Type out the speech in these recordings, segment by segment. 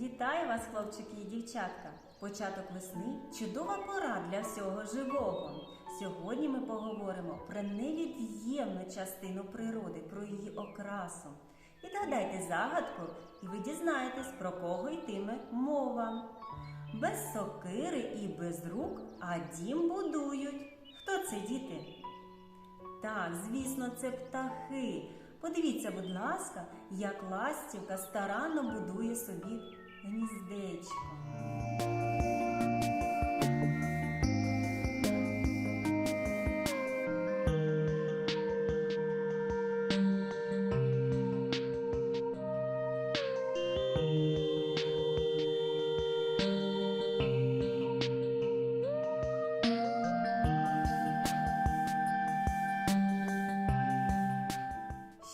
Вітаю вас, хлопчики і дівчатка! Початок весни чудова пора для всього живого. Сьогодні ми поговоримо про невід'ємну частину природи, про її окрасу. Відгадайте загадку, і ви дізнаєтесь, про кого йтиме мова. Без сокири і без рук, а дім будують. Хто це діти? Так, звісно, це птахи. Подивіться, будь ласка, як ластівка старанно будує собі гніздечко.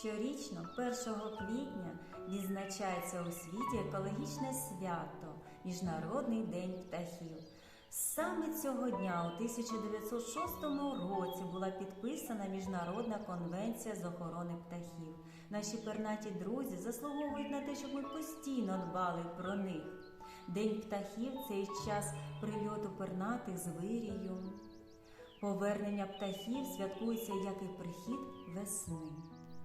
Щорічно, 1 квітня, відзначається у світі екологічне свято Міжнародний день птахів. Саме цього дня, у 1906 році, була підписана Міжнародна конвенція з охорони птахів. Наші пернаті друзі заслуговують на те, щоб ми постійно дбали про них. День птахів це час прильоту пернатих з вирію. Повернення птахів святкується як і прихід весни.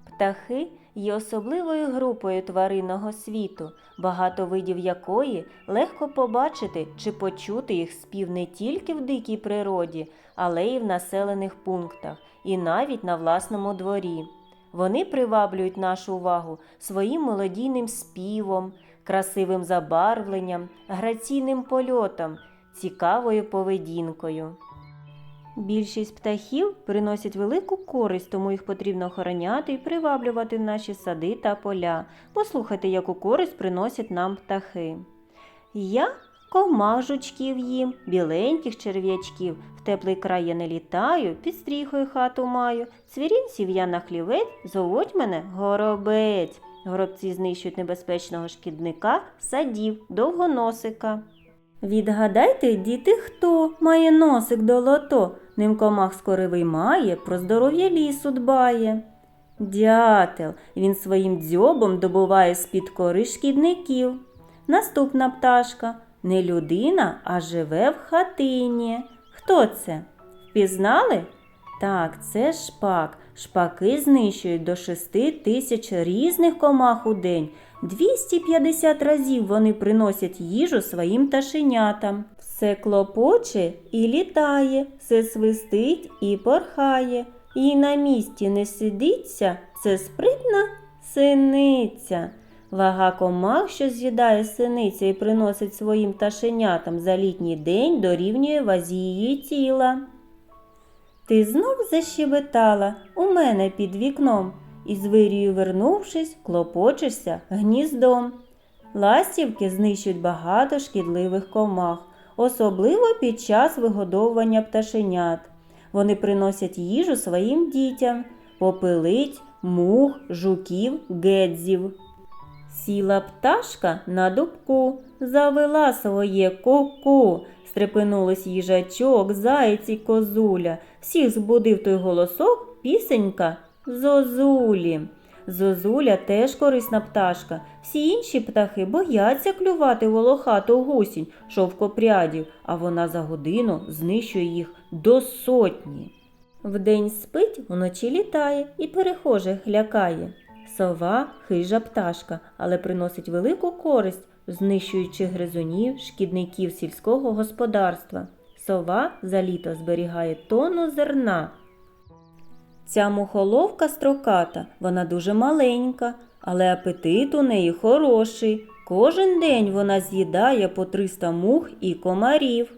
Птахи є особливою групою тваринного світу, багато видів якої легко побачити чи почути їх спів не тільки в дикій природі, але й в населених пунктах, і навіть на власному дворі. Вони приваблюють нашу увагу своїм мелодійним співом, красивим забарвленням, граційним польотом, цікавою поведінкою. Більшість птахів приносять велику користь, тому їх потрібно охороняти і приваблювати в наші сади та поля. Послухайте, яку користь приносять нам птахи. Я комах жучків їм, біленьких черв'ячків, в теплий край я не літаю, під стріхою хату маю, цвірінців я на хлівець, зовуть мене горобець. Горобці знищують небезпечного шкідника, садів, довгоносика. Відгадайте, діти, хто має носик долото, ним комах скоривий має, про здоров'я лісу дбає. Дятел, він своїм дзьобом добуває з-під кори шкідників. Наступна пташка не людина, а живе в хатині. Хто це? Впізнали? Так, це шпак. Шпаки знищують до 6 тисяч різних комах у день. 250 разів вони приносять їжу своїм пташенятам. Все клопоче і літає, все свистить і порхає. І на місці не сидиться, це спритна синиця. Вага комах, що з'їдає синиця і приносить своїм пташенятам за літній день, дорівнює вазі її тіла. Ти знов защебетала у мене під вікном, і з вирію вернувшись, клопочешся гніздом. Ластівки знищують багато шкідливих комах, особливо під час вигодовування пташенят. Вони приносять їжу своїм дітям, попелить, мух, жуків, гедзів. Сіла пташка на дубку, завела своє ку-ку. Стрепенулись їжачок, заєць і козуля. Всіх збудив той голосок пісенька Зозулі. Зозуля теж корисна пташка. Всі інші птахи бояться клювати волохату гусінь шовкопрядів, а вона за годину знищує їх до сотні. Вдень спить, вночі літає і перехожих лякає. Сова хижа пташка, але приносить велику користь, знищуючи гризунів, шкідників сільського господарства. Сова за літо зберігає тонну зерна. Ця мухоловка строката, вона дуже маленька, але апетит у неї хороший. Кожен день вона з'їдає по 300 мух і комарів.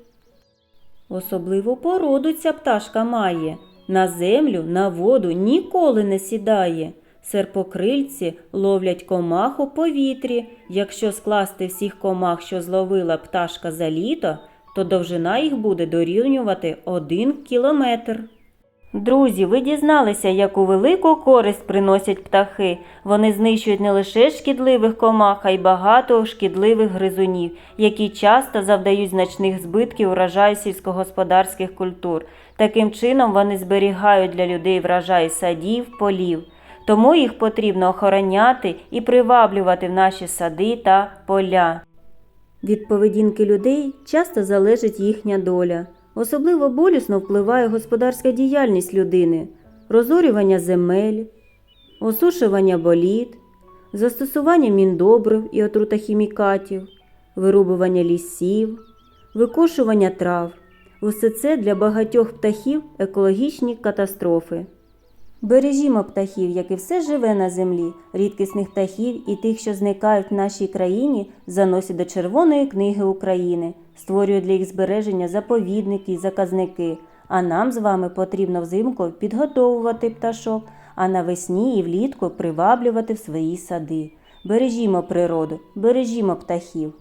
Особливу породу ця пташка має. На землю, на воду ніколи не сідає. Серпокрильці ловлять комах у повітрі. Якщо скласти всіх комах, що зловила пташка за літо, то довжина їх буде дорівнювати один кілометр. Друзі, ви дізналися, яку велику користь приносять птахи. Вони знищують не лише шкідливих комах, а й багато шкідливих гризунів, які часто завдають значних збитків урожаю сільськогосподарських культур. Таким чином вони зберігають для людей врожай садів, полів. Тому їх потрібно охороняти і приваблювати в наші сади та поля. Від поведінки людей часто залежить їхня доля. Особливо болісно впливає господарська діяльність людини, розорювання земель, осушування боліт, застосування міндобрив і отрутахімікатів, вирубування лісів, викошування трав. Усе це для багатьох птахів екологічні катастрофи. Бережімо птахів, як і все живе на землі, рідкісних птахів і тих, що зникають в нашій країні, заносять до Червоної книги України, створюють для їх збереження заповідники і заказники. А нам з вами потрібно взимку підготовувати пташок, а навесні і влітку приваблювати в свої сади. Бережімо природу, бережімо птахів.